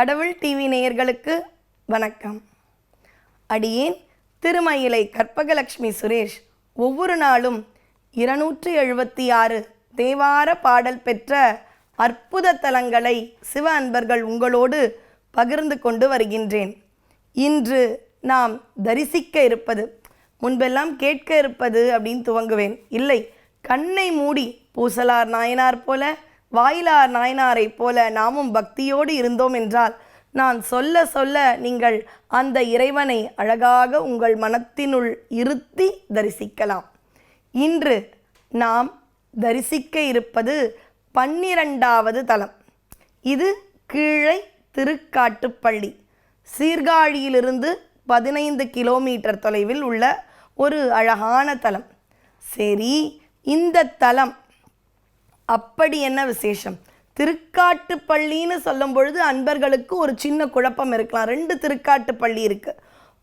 கடவுள் டிவி நேயர்களுக்கு வணக்கம். அடியேன் திருமயிலை கற்பகலட்சுமி சுரேஷ் ஒவ்வொரு நாளும் இருநூற்றி எழுபத்தி ஆறு தேவார பாடல் பெற்ற அற்புத தலங்களை சிவ அன்பர்கள் உங்களோடு பகிர்ந்து கொண்டு வருகின்றேன். இன்று நாம் தரிசிக்க இருப்பது முன்பெல்லாம் கேட்க இருப்பது அப்படின்னு துவங்குவேன். இல்லை கண்ணை மூடி பூசலார் நாயனார் போல வாயிலார் நாயனாரைப் போல நாமும் பக்தியோடு இருந்தோம் என்றால் நான் சொல்ல சொல்ல நீங்கள் அந்த இறைவனை அழகாக உங்கள் மனத்தினுள் இருத்தி தரிசிக்கலாம். இன்று நாம் தரிசிக்க இருப்பது பன்னிரண்டாவது தலம். இது கீழை திருக்காட்டுப்பள்ளி. சீர்காழியிலிருந்து பதினைந்து கிலோமீட்டர் தொலைவில் உள்ள ஒரு அழகான தலம். சரி இந்த தலம் அப்படி என்ன விசேஷம்? திருக்காட்டுப்பள்ளின்னு சொல்லும் பொழுது அன்பர்களுக்கு ஒரு சின்ன குழப்பம் இருக்கலாம். ரெண்டு திருக்காட்டுப்பள்ளி இருக்கு.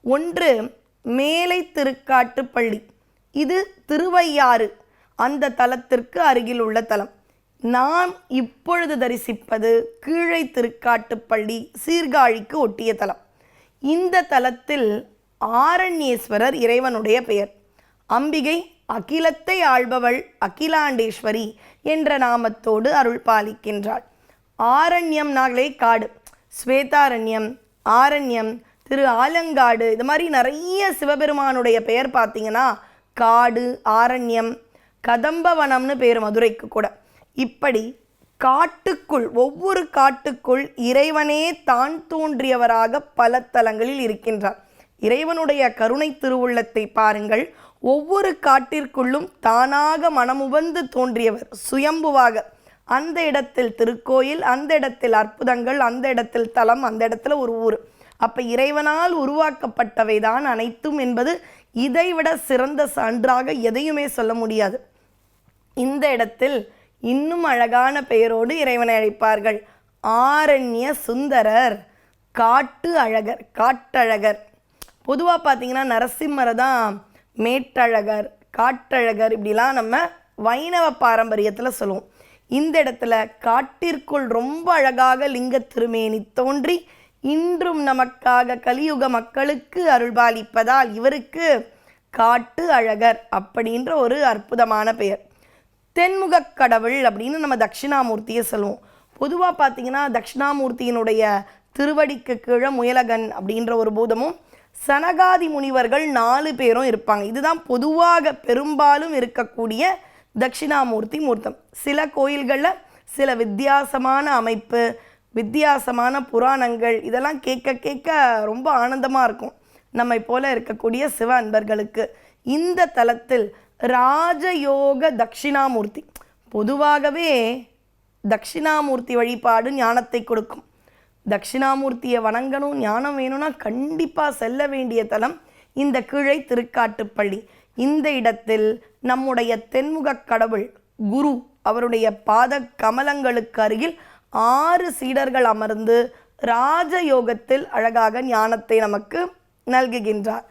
ஒன்று மேலை திருக்காட்டுப்பள்ளி. இது திருவையாறு அந்த தலத்திற்கு அருகில் உள்ள தலம். நாம் இப்பொழுது தரிசிப்பது கீழை திருக்காட்டுப்பள்ளி சீர்காழிக்கு ஒட்டிய தலம். இந்த தலத்தில் ஆரண்யேஸ்வரர் இறைவனுடைய பெயர். அம்பிகை அகிலத்தை ஆள்பவள் அகிலாண்டேஸ்வரி என்ற நாமத்தோடு அருள் பாலிக்கின்றாள். ஆரண்யம் நாளே காடு. ஸ்வேதாரண்யம் ஆரண்யம் திரு ஆலங்காடு இது மாதிரி நிறைய சிவபெருமானுடைய பெயர் பார்த்தீங்கன்னா காடு ஆரண்யம் கதம்பவனம்னு பேர் மதுரைக்கு கூட. இப்படி காட்டுக்குள் ஒவ்வொரு காட்டுக்குள் இறைவனே தான் தோன்றியவராக பல தலங்களில் இருக்கின்றார். இறைவனுடைய கருணை திருவுள்ளத்தை பாருங்கள். ஒவ்வொரு காட்டிற்குள்ளும் தானாக மனமுவந்து தோன்றியவர் சுயம்புவாக. அந்த இடத்தில் திருக்கோயில் அந்த இடத்தில் அற்புதங்கள் அந்த இடத்தில் தலம் அந்த இடத்துல ஒரு ஊர். அப்ப இறைவனால் உருவாக்கப்பட்டவை தான் அனைத்தும் என்பது இதைவிட சிறந்த சான்றாக எதையுமே சொல்ல முடியாது. இந்த இடத்தில் இன்னும் அழகான பெயரோடு இறைவனை அழைப்பார்கள். ஆரண்ய சுந்தரர் காட்டு அழகர் காட்டழகர். பொதுவாக பார்த்தீங்கன்னா நரசிம்மரை தான் மேட்டழகர் காட்டழகர் இப்படிலாம் நம்ம வைணவ பாரம்பரியத்தில் சொல்லுவோம். இந்த இடத்துல காட்டிற்குள் ரொம்ப அழகாக லிங்க திருமேனி தோன்றி இன்றும் நமக்காக கலியுக மக்களுக்கு அருள்பாலிப்பதால் இவருக்கு காட்டு அழகர் அப்படின்ற ஒரு அற்புதமான பெயர். தென்முகக் கடவுள் அப்படின்னு நம்ம தட்சிணாமூர்த்தியை சொல்லுவோம். பொதுவாக பார்த்தீங்கன்னா தட்சிணாமூர்த்தியினுடைய திருவடிக்கு கீழே முயலகன் அப்படின்ற ஒரு பூதமும் சனகாதி முனிவர்கள் நாலு பேரும் இருப்பாங்க. இதுதான் பொதுவாக பெரும்பாலும் இருக்கக்கூடிய தட்சிணாமூர்த்தி மூர்த்தம். சில கோயில்களில் சில வித்தியாசமான அமைப்பு வித்தியாசமான புராணங்கள் இதெல்லாம் கேட்க கேட்க ரொம்ப ஆனந்தமாக இருக்கும். நம்மை போல இருக்கக்கூடிய சிவ அன்பர்களுக்கு. இந்த தலத்தில் ராஜயோக தட்சிணாமூர்த்தி. பொதுவாகவே தட்சிணாமூர்த்தி வழிபாடு ஞானத்தை கொடுக்கும். தட்சிணாமூர்த்தியை வணங்கணும் ஞானம் வேணும்னா கண்டிப்பாக செல்ல வேண்டிய தலம் இந்த கீழை திருக்காட்டுப்பள்ளி. இந்த இடத்தில் நம்முடைய தென்முகக் கடவுள் குரு அவருடைய பாத கமலங்களுக்கு அருகில் ஆறு சீடர்கள் அமர்ந்து ராஜயோகத்தில் அழகாக ஞானத்தை நமக்கு நல்குகின்றார்.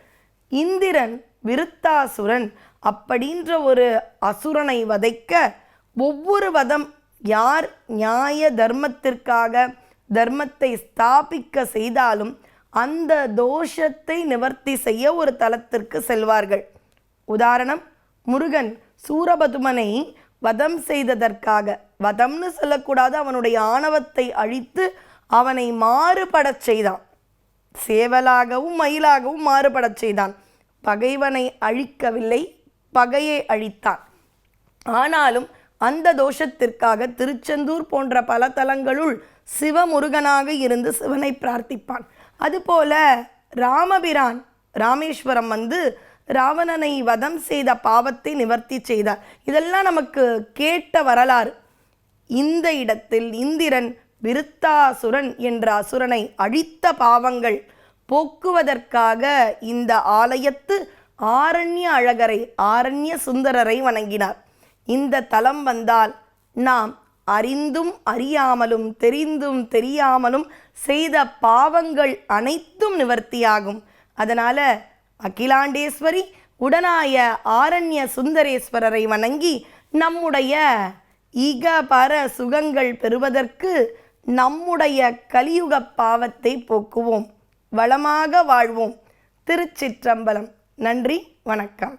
இந்திரன் விருத்தாசுரன் அப்படின்ற ஒரு அசுரனை வதைக்க ஒவ்வொரு வதம் யார் நியாய தர்மத்திற்காக தர்மத்தை ஸ்தாபிக்க செய்தாலும் அந்த தோஷத்தை நிவர்த்தி செய்ய ஒரு தலத்திற்கு செல்வார்கள். உதாரணம் முருகன் சூரபதுமனை வதம் செய்ததற்காக வதம்னு சொல்லக்கூடாது அவனுடைய ஆணவத்தை அழித்து அவனை மாறுபடச் செய்தான். சேவலாகவும் மயிலாகவும் மாறுபடச் செய்தான். பகைவனை அழிக்கவில்லை பகையை அழித்தான். ஆனாலும் அந்த தோஷத்திற்காக திருச்செந்தூர் போன்ற பல தலங்களுள் சிவமுருகனாக இருந்து சிவனை பிரார்த்திப்பான். அதுபோல ராமபிரான் ராமேஸ்வரம் வந்து ராவணனை வதம் செய்த பாவத்தை நிவர்த்தி செய்தார். இதெல்லாம் நமக்கு கேட்ட வரலாறு. இந்த இடத்தில் இந்திரன் விருத்தாசுரன் என்ற அசுரனை அழித்த பாவங்கள் போக்குவதற்காக இந்த ஆலயத்து ஆரண்ய அழகரை ஆரண்ய சுந்தரரை வணங்கினார். இந்த தலம் வந்தால் நாம் அறிந்தும் அறியாமலும் தெரிந்தும் தெரியாமலும் செய்த பாவங்கள் அனைத்தும் நிவர்த்தியாகும். அதனால அகிலாண்டேஸ்வரி உடனாய ஆரண்ய சுந்தரேஸ்வரரை வணங்கி நம்முடைய இக பர சுகங்கள் பெறுவதற்கு நம்முடைய கலியுக பாவத்தை போக்குவோம். வளமாக வாழ்வோம். திருச்சிற்றம்பலம். நன்றி வணக்கம்.